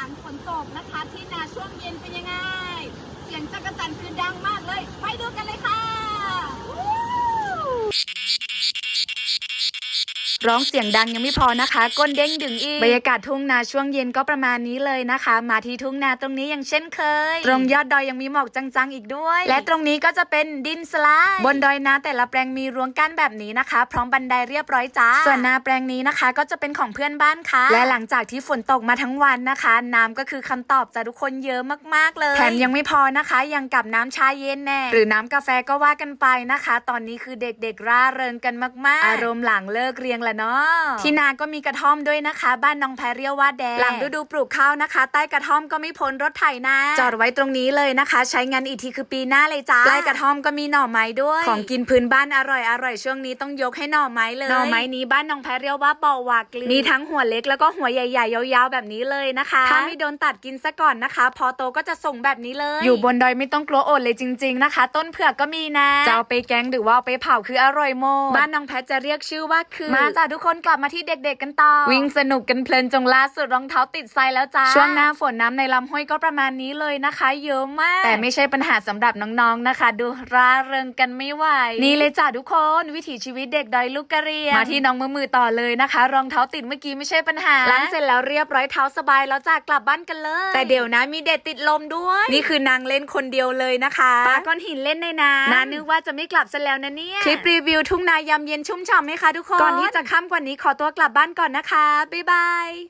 ลังฝนตกนะคะ ที่นาช่วงเย็นเป็นยังไง เสียงจักรจันทร์คือดังมากเลย ไปดูกันเลยค่ะ ร้องเสียงดังยังไม่พอนะคะ ก้นเด้งดึงอีกบรรยากาศทุ่งนาช่วงเย็นก็ประมาณนี้เลยนะคะ มาที่ทุ่งนาตรงนี้อย่างเช่นเคย ตรงยอดดอยยังมีหมอกจังๆอีกด้วย และตรงนี้ก็จะเป็นดินสไลด์บนดอยนาแต่ละแปลงมีรั้วกั้นแบบนี้นะคะ พร้อมบันไดเรียบร้อยจ้า ส่วนนาแปลงนี้นะคะ ก็จะเป็นของเพื่อนบ้านค่ะ และหลังจากที่ฝนตกมาทั้งวันนะคะ น้ำก็คือคำตอบจากทุกคนเยอะมากๆเลยแถมยังไม่พอนะคะ ยังกับน้ำชาเย็นแน่ หรือน้ำกาแฟก็ว่ากันไปนะคะ ตอนนี้คือเด็กๆร่าเริงกันมากๆ อารมณ์หลังเลิกเรียนแหละเนาะที่นาก็มีกระท่อมด้วยนะคะ บ้านน้องแพรเรียวว่าแดงหลังฤดูปลูกข้าวนะคะ ใต้กระท่อมก็ไม่พ้นรถไถนาจอดไว้ตรงนี้เลยนะคะ ใช้งานอีกทีคือปีหน้าเลยจ้าใกล้กระท่อมก็มีหน่อไม้ด้วย ของกินพื้นบ้านอร่อยอร่อยช่วงนี้ต้องยกให้หน่อไม้เลยหน่อไม้นี้บ้านน้องแพรเรียวว่าปอวากลีมีทั้งหัวเล็กแล้วก็หัวใหญ่ๆยาวๆแบบนี้เลยนะคะ ถ้าไม่โดนตัดกินซะก่อนนะคะ พอโตก็จะส่งแบบนี้เลย อยู่บนดอยไม่ต้องกลัวอดเลยจริง ๆนะคะ ต้นเผือกก็มีนะจะเอาไปแกงหรือว่าเอาไปเผาคืออร่อยโมดบ้านน้องแพทจะเรียกชื่อว่าคือมาจ้าทุกคนกลับมาที่เด็กๆกันต่อ วิ่งสนุกกันเพลินจงล่าสุดรองเท้าติดไซแล้วจ้า ช่วงหน้าฝนน้ำในลำห้วยก็ประมาณนี้เลยนะคะ เยอะมาก แต่ไม่ใช่ปัญหาสำหรับน้องๆนะคะ ดูร่าเริงกันไม่ไหว นี่เลยจ้าทุกคนวิถีชีวิตเด็กดอยลูกกระเรียนมาที่น้องมือมือต่อเลยนะคะ รองเท้าติดเมื่อกี้ไม่ใช่ปัญหาล้างเสร็จแล้วเรียบร้อยเท้าสบายแล้วจ้ากลับบ้านกันเลย แต่เดี๋ยวนะมีเด็ดติดลมด้วย นี่คือนางเล่นคนเดียวเลยนะคะปาก้อนหินเล่นในน้ำนานึกว่าจะไม่กลับซะแล้วนะเนี่ยคลิปรีวิวทุ่งนายามเย็นชุ่มฉ่ำไหมคะทุกคนก่อนที่จะค่ำกว่านี้ขอตัวกลับบ้านก่อนนะคะ บ๊ายบาย